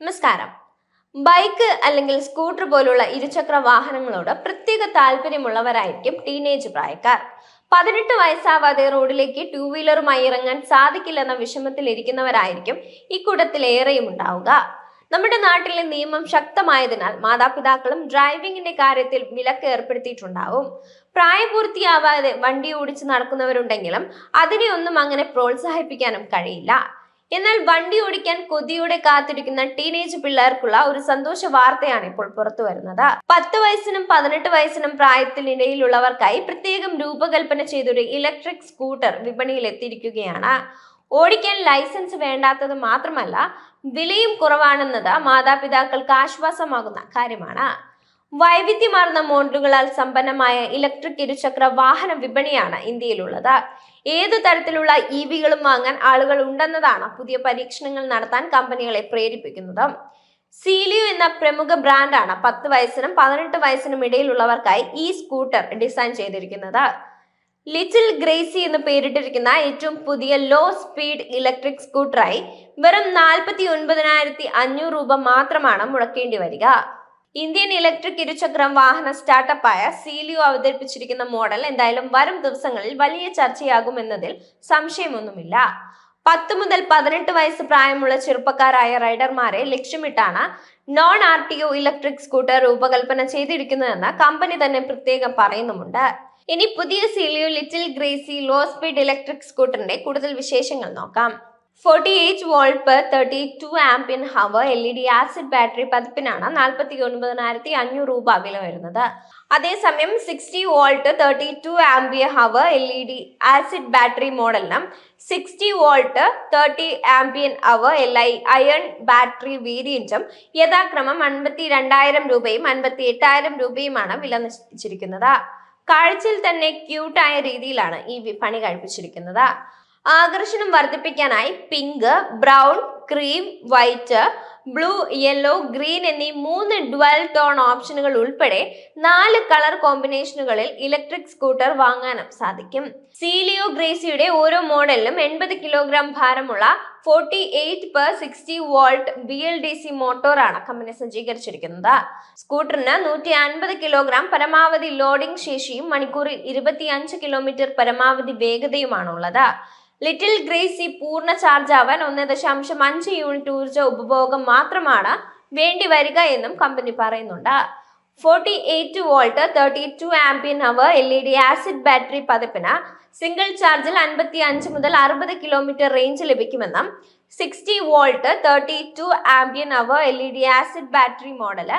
നമസ്കാരം. ബൈക്ക് അല്ലെങ്കിൽ സ്കൂട്ടർ പോലുള്ള ഇരുചക്ര വാഹനങ്ങളോട് പ്രത്യേക താല്പര്യമുള്ളവരായിരിക്കും ടീനേജ് പ്രായക്കാർ. പതിനെട്ട് വയസ്സാവാതെ റോഡിലേക്ക് ടൂ വീലറുമായി ഇറങ്ങാൻ സാധിക്കില്ലെന്ന വിഷമത്തിലിരിക്കുന്നവരായിരിക്കും ഇക്കൂട്ടത്തിൽ ഏറെയും ഉണ്ടാവുക. നമ്മുടെ നാട്ടിലെ നിയമം ശക്തമായതിനാൽ മാതാപിതാക്കളും ഡ്രൈവിംഗിന്റെ കാര്യത്തിൽ വിലക്ക് ഏർപ്പെടുത്തിയിട്ടുണ്ടാവും. പ്രായപൂർത്തിയാവാതെ വണ്ടി ഓടിച്ച് നടക്കുന്നവരുണ്ടെങ്കിലും അതിനെ ഒന്നും അങ്ങനെ പ്രോത്സാഹിപ്പിക്കാനും കഴിയില്ല. എന്നാൽ വണ്ടി ഓടിക്കാൻ കൊതിയോടെ കാത്തിരിക്കുന്ന ടീനേജ് പിള്ളേർക്കുള്ള ഒരു സന്തോഷ വാർത്തയാണ് ഇപ്പോൾ പുറത്തു വരുന്നത്. പത്ത് വയസ്സിനും പതിനെട്ട് വയസ്സിനും പ്രായത്തിനിടയിലുള്ളവർക്കായി പ്രത്യേകം രൂപകൽപ്പന ചെയ്തൊരു ഇലക്ട്രിക് സ്കൂട്ടർ വിപണിയിൽ എത്തിയിരിക്കുകയാണ് ഓടിക്കാൻ ലൈസൻസ് വേണ്ടാത്തത് മാത്രമല്ല വിലയും കുറവാണെന്നത് മാതാപിതാക്കൾക്ക് ആശ്വാസമാകുന്ന കാര്യമാണ്. വൈവിധ്യമാർന്ന മോഡലുകളാൽ സമ്പന്നമായ ഇലക്ട്രിക് ഇരുചക്ര വാഹന വിപണിയാണ് ഇന്ത്യയിലുള്ളത്. ഏതു തരത്തിലുള്ള ഇ വികളും വാങ്ങാൻ ആളുകൾ ഉണ്ടെന്നതാണ് പുതിയ പരീക്ഷണങ്ങൾ നടത്താൻ കമ്പനികളെ പ്രേരിപ്പിക്കുന്നത്. സീലിയു എന്ന പ്രമുഖ ബ്രാൻഡാണ് പത്ത് വയസ്സിനും പതിനെട്ട് വയസ്സിനും ഇടയിലുള്ളവർക്കായി ഈ സ്കൂട്ടർ ഡിസൈൻ ചെയ്തിരിക്കുന്നത്. ലിറ്റിൽ ഗ്രേസി എന്ന് പേരിട്ടിരിക്കുന്ന ഏറ്റവും പുതിയ ലോ സ്പീഡ് ഇലക്ട്രിക് സ്കൂട്ടറായി വെറും നാൽപ്പത്തി ഒൻപതിനായിരത്തി അഞ്ഞൂറ് രൂപ മാത്രമാണ് മുടക്കേണ്ടി വരിക. ഇന്ത്യൻ ഇലക്ട്രിക് ഇരുചക്രം വാഹന സ്റ്റാർട്ടപ്പായ സീലിയോ അവതരിപ്പിച്ചിരിക്കുന്ന മോഡൽ എന്തായാലും വരും ദിവസങ്ങളിൽ വലിയ ചർച്ചയാകുമെന്നതിൽ സംശയമൊന്നുമില്ല. പത്ത് മുതൽ പതിനെട്ട് വയസ്സ് പ്രായമുള്ള ചെറുപ്പക്കാരായ റൈഡർമാരെ ലക്ഷ്യമിട്ടാണ് non R T O electric scooter രൂപകൽപ്പന ചെയ്തിരിക്കുന്നതെന്ന് കമ്പനി തന്നെ പ്രത്യേകം പറയുന്നുമുണ്ട്. ഇനി പുതിയ Zelio little Gracy low speed electric സ്കൂട്ടറിന്റെ കൂടുതൽ വിശേഷങ്ങൾ നോക്കാം. Forty eight volt per thirty two ampere hour L E D acid battery പതിപ്പിനാണ് നാൽപ്പത്തി ഒൻപതിനായിരത്തി അഞ്ഞൂറ് രൂപ വില വരുന്നത്. അതേസമയം sixty volt thirty two ampere hour L E D acid battery മോഡലിനും sixty volt thirty ampere hour L I ion battery വേരിയന്റും യഥാക്രമം അൻപത്തി രണ്ടായിരം രൂപയും അൻപത്തി എട്ടായിരം രൂപയുമാണ് വില നിശ്ചയിച്ചിരിക്കുന്നത്. കാഴ്ചയിൽ തന്നെ ക്യൂട്ടായ രീതിയിലാണ് ഈ പണി കഴിപ്പിച്ചിരിക്കുന്നത്. ആകർഷണം വർദ്ധിപ്പിക്കാനായി pink brown cream white blue yellow green എന്നീ മൂന്ന് ഡ്വൽ ടോൺ ഓപ്ഷനുകൾ ഉൾപ്പെടെ നാല് കളർ കോമ്പിനേഷനുകളിൽ ഇലക്ട്രിക് സ്കൂട്ടർ വാങ്ങാനും സാധിക്കും. സീലിയോ ഗ്രേസിയുടെ ഓരോ മോഡലിലും എൺപത് കിലോഗ്രാം ഭാരമുള്ള forty eight per sixty volt B L D C മോട്ടോറാണ് company സജ്ജീകരിച്ചിരിക്കുന്നത്. സ്കൂട്ടറിന് നൂറ്റി അൻപത് കിലോഗ്രാം പരമാവധി ലോഡിംഗ് ശേഷിയും മണിക്കൂറിൽ ഇരുപത്തിയഞ്ച് കിലോമീറ്റർ പരമാവധി വേഗതയുമാണുള്ളത്. ലിറ്റിൽ ഗ്രേസി പൂർണ ചാർജ് ആവാൻ ഒന്ന് ദശാംശം അഞ്ച് യൂണിറ്റ് ഊർജ ഉപഭോഗം മാത്രമാണ് വേണ്ടി വരിക എന്നും കമ്പനി പറയുന്നുണ്ട്. Forty eight volt thirty two ampere hour L E D acid battery പതിപ്പിന് സിംഗിൾ ചാർജിൽ അൻപത്തി അഞ്ച് മുതൽ അറുപത് കിലോമീറ്റർ റേഞ്ച് ലഭിക്കുമെന്നും sixty volt thirty two ampere hour L E D acid battery model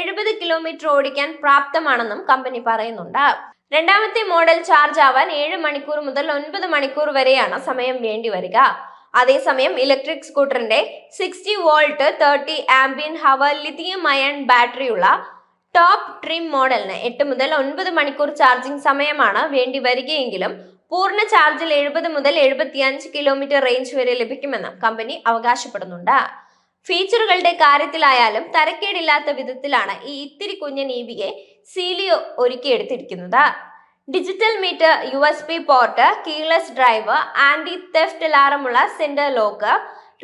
എഴുപത് കിലോമീറ്റർ ഓടിക്കാൻ പ്രാപ്തമാണെന്നും കമ്പനി പറയുന്നുണ്ട്. രണ്ടാമത്തെ മോഡൽ ചാർജ് ആവാൻ ഏഴ് മണിക്കൂർ മുതൽ ഒൻപത് മണിക്കൂർ വരെയാണ് സമയം വേണ്ടി വരിക. അതേസമയം electric സ്കൂട്ടറിന്റെ sixty volt thirty ampere hour lithium ion ബാറ്ററിയുള്ള top trim മോഡലിന് എട്ട് മുതൽ ഒൻപത് മണിക്കൂർ ചാർജിംഗ് സമയമാണ് വേണ്ടി വരികയെങ്കിലും പൂർണ ചാർജിൽ എഴുപത് മുതൽ എഴുപത്തിയഞ്ച് കിലോമീറ്റർ റേഞ്ച് വരെ ലഭിക്കുമെന്ന് കമ്പനി അവകാശപ്പെടുന്നുണ്ട്. ഫീച്ചറുകളുടെ കാര്യത്തിലായാലും തരക്കേടില്ലാത്ത വിധത്തിലാണ് ഈ ഇത്തിരി കുഞ്ഞൻ ഇ വിയെ Celio ഒരുക്കിയെടുത്തിരിക്കുന്നത് digital meter U S P port keyless driver anti theft അലാറമുള്ള centre lock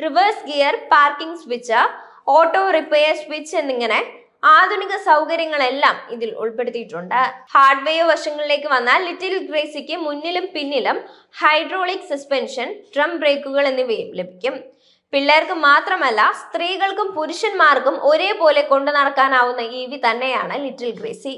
reverse gear parking switch auto repair switch എന്നിങ്ങനെ ആധുനിക സൗകര്യങ്ങളെല്ലാം ഇതിൽ ഉൾപ്പെടുത്തിയിട്ടുണ്ട്. ഹാർഡ്വെയർ വശങ്ങളിലേക്ക് വന്നാൽ ലിറ്റിൽ ഗ്രേസിക്ക് മുന്നിലും പിന്നിലും ഹൈഡ്രോളിക് സസ്പെൻഷൻ ഡ്രം ബ്രേക്കുകൾ എന്നിവയും ലഭിക്കും. പിള്ളേർക്ക് മാത്രമല്ല സ്ത്രീകൾക്കും പുരുഷന്മാർക്കും ഒരേപോലെ കൊണ്ടു നടക്കാനാവുന്ന ഇ വി തന്നെയാണ് ലിറ്റിൽ ഗ്രേസി.